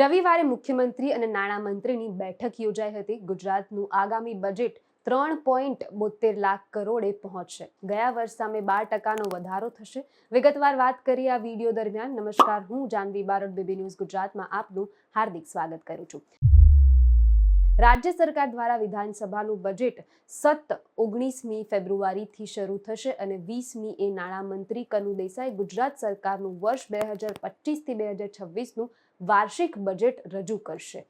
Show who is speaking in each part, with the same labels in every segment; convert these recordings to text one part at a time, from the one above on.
Speaker 1: રવિવારે મુખ્યમંત્રી અને નાણામંત્રીની બેઠક યોજાઈ હતી. ગુજરાતનું આગામી બજેટ ત્રણ પોઈન્ટ બોતેર લાખ કરોડે પહોંચશે. ગયા વર્ષ સામે બાર ટકાનો વધારો થશે. વિગતવાર વાત કરીએ આ વીડિયો દરમિયાન. નમસ્કાર, હું જાનવી બારોટ, બેબી ન્યૂઝ ગુજરાતમાં આપનું હાર્દિક સ્વાગત કરું છું. રાજ્ય સરકાર દ્વારા વિધાનસભાનું બજેટ સત્ત ઓગણીસમી ફેબ્રુઆરીથી શરૂ થશે અને વીસમી એ નાણામંત્રી કનુ દેસાઈ ગુજરાત સરકારનું વર્ષ બે હજાર પચીસથી બે હજાર છવ્વીસનું વાર્ષિક બજેટ રજૂ કરશે.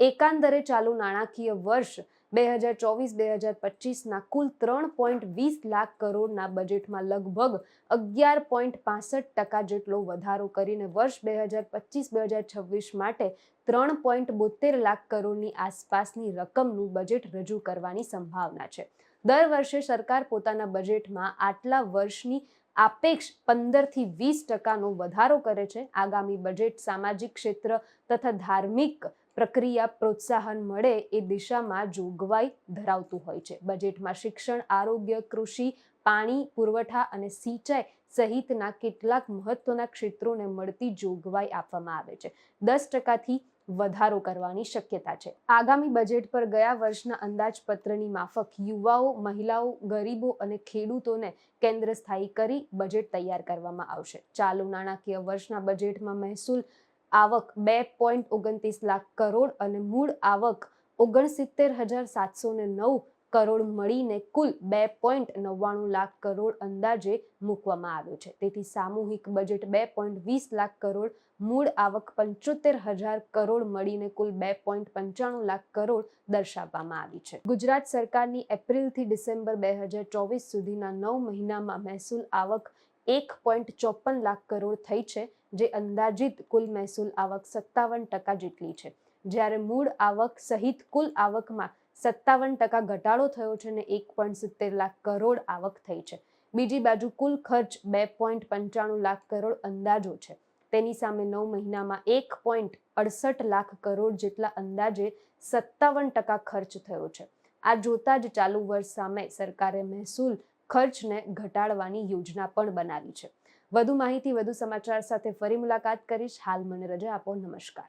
Speaker 1: એકાંદરે ચાલુ નાણાકીય વર્ષ બે હજાર ચોવીસ, બે હજાર પચીસના કુલ ત્રણ પોઈન્ટ વીસ લાખ કરોડના બજેટમાં લગભગ અગિયાર પોઈન્ટ પાસઠ ટકા જેટલો વધારો કરીને વર્ષ બે હજાર પચીસ, બે હજાર છવ્વીસ માટે ત્રણ પોઈન્ટ બોતેર લાખ કરોડની આસપાસની રકમનું બજેટ રજૂ કરવાની સંભાવના છે. દર વર્ષે સરકાર પોતાના બજેટમાં આટલા વર્ષની આપેક્ષ પંદરથી વીસ ટકાનો વધારો કરે છે. આગામી બજેટ સામાજિક ક્ષેત્ર તથા ધાર્મિક પ્રક્રિયા પ્રોત્સાહન મળે એ દિશામાં જોગવાઈ ધરાવતું હોય છે. બજેટમાં શિક્ષણ, આરોગ્ય, કૃષિ, પાણી, પુરવઠા અને સિંચાઈ સહિતના કેટલાક મહત્વના ક્ષેત્રોને મળતી જોગવાઈ આપવામાં આવે છે. દસ ટકાથી વધારો કરવાની શક્યતા છે. આગામી બજેટ પર ગયા વર્ષના અંદાજપત્રની માફક યુવાઓ, મહિલાઓ, ગરીબો અને ખેડૂતોને કેન્દ્ર સ્થાયી કરી બજેટ તૈયાર કરવામાં આવશે. ચાલુ નાણાકીય વર્ષના બજેટમાં મહેસૂલ આવક બે પોઈન્ટ ઓગણત્રીસ લાખ કરોડ અને મૂળ આવક ઓગણસિત્તેર હજાર સાતસો ને નવ કરોડ મળીને કુલ બે પોઈન્ટ નવ્વાણું લાખ કરોડ અંદાજે મૂકવામાં આવ્યો છે. તેથી સામૂહિક બજેટ બે પોઈન્ટ વીસ લાખ કરોડ, મૂળ આવક પંચોતેર હજાર કરોડ મળીને કુલ બે પોઈન્ટ પંચાણું લાખ કરોડ દર્શાવવામાં આવી છે. ગુજરાત સરકારની એપ્રિલથી ડિસેમ્બર બે હજાર ચોવીસ સુધીના નવ મહિનામાં મહેસૂલ આવક એક પોઈન્ટ ચોપન લાખ કરોડ થઈ છે, જે અંદાજિત કુલ મહેસૂલ આવક સત્તાવન ટકા જેટલી છે. જ્યારે મૂળ આવક સહિત કુલ આવકમાં સત્તાવન ટકા ઘટાડો થયો છે અને એક પોઈન્ટ સિત્તેર લાખ કરોડ આવક થઈ છે. બીજી બાજુ કુલ ખર્ચ બે પોઈન્ટ પંચાણું લાખ કરોડ અંદાજો છે. તેની સામે નવ મહિનામાં એક પોઈન્ટ અડસઠ લાખ કરોડ જેટલા અંદાજે સત્તાવન ટકા ખર્ચ થયો છે. આ જોતા જ ચાલુ વર્ષ સામે સરકારે મહેસૂલ ખર્ચને ઘટાડવાની યોજના પણ બનાવી છે. વધુ માહિતી વધુ સમાચાર સાથે ફરી મુલાકાત કરીશ. હાલ મને રજા આપો. નમસ્કાર.